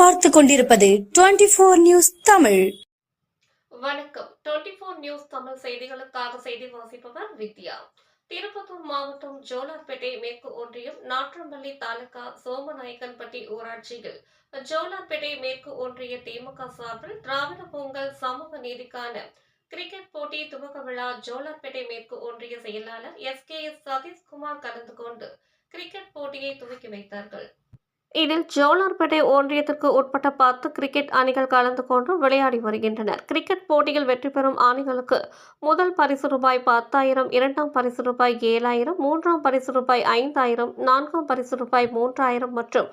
பார்த்து கொண்டிருப்பது twenty four news Tamil. வணக்கம். டுவெண்டி போர் நியூஸ் தமிழ் செய்திகளுக்காக செய்தி வாசிப்பவர் வித்யா. திருப்பத்தூர் மாவட்டம் ஜோலார்பேட்டை மேற்கு ஒன்றியம் நாற்றம்பள்ளி தாலுகா சோமநாயக்கன்பட்டி ஊராட்சியில் ஜோலார்பேட்டை மேற்கு ஒன்றிய திமுக சார்பில் திராவிட பொங்கல் சமூக நீதிக்கான கிரிக்கெட் போட்டி துவக்க விழா ஜோலார்பேட்டை மேற்கு ஒன்றிய செயலாளர் எஸ் கே எஸ் சதீஷ்குமார் கலந்து கொண்டு கிரிக்கெட் போட்டியை துவக்கி வைத்தார்கள். இதில் ஜோலார்பேட்டை ஒன்றியத்திற்கு உட்பட்ட பத்து கிரிக்கெட் அணிகள் கலந்து கொண்டு விளையாடி வருகின்றனர். கிரிக்கெட் போட்டியில் வெற்றி பெறும் அணிகளுக்கு முதல் பரிசு ரூபாய் பத்தாயிரம் இரண்டாம் பரிசு ரூபாய் ஏழாயிரம் மூன்றாம் பரிசு ரூபாய் ஐந்தாயிரம் நான்காம் பரிசு ரூபாய் மூன்றாயிரம் மற்றும்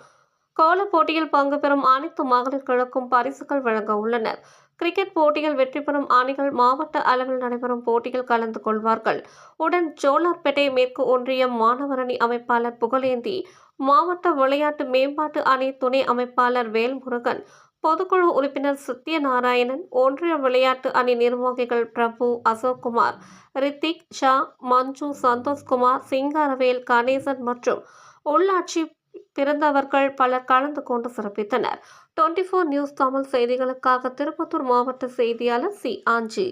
கோலப் போட்டியில் பங்கு பெறும் அனைத்து மகளிர்களுக்கும் பரிசுகள் வழங்க உள்ளனர். கிரிக்கெட் போட்டியில் வெற்றி பெறும் அணிகள் மாவட்ட அளவில் நடைபெறும் போட்டியில் கலந்து கொள்வார்கள். உடன் ஜோலார்பேட்டை மேற்கு ஒன்றிய மாணவரணி அமைப்பாளர் புகழேந்தி மாவட்ட விளையாட்டு மேம்பாட்டு அணி துணை அமைப்பாளர் வேல்முருகன் பொதுக்குழு உறுப்பினர் சத்யநாராயணன் ஒன்றிய விளையாட்டு அணி நிர்வாகிகள் பிரபு அசோக்குமார் ரித்திக் ஷா மஞ்சு சந்தோஷ்குமார் சிங்காரவேல் கணேசன் மற்றும் உள்ளாட்சி பிறந்தவர்கள் பலர் கலந்து கொண்டு சிறப்பித்தனர். டுவெண்ட்டி ஃபோர் நியூஸ் தமிழ் செய்திகளுக்காக திருப்பத்தூர் மாவட்ட செய்தியாளர் சி. ஆஞ்சி.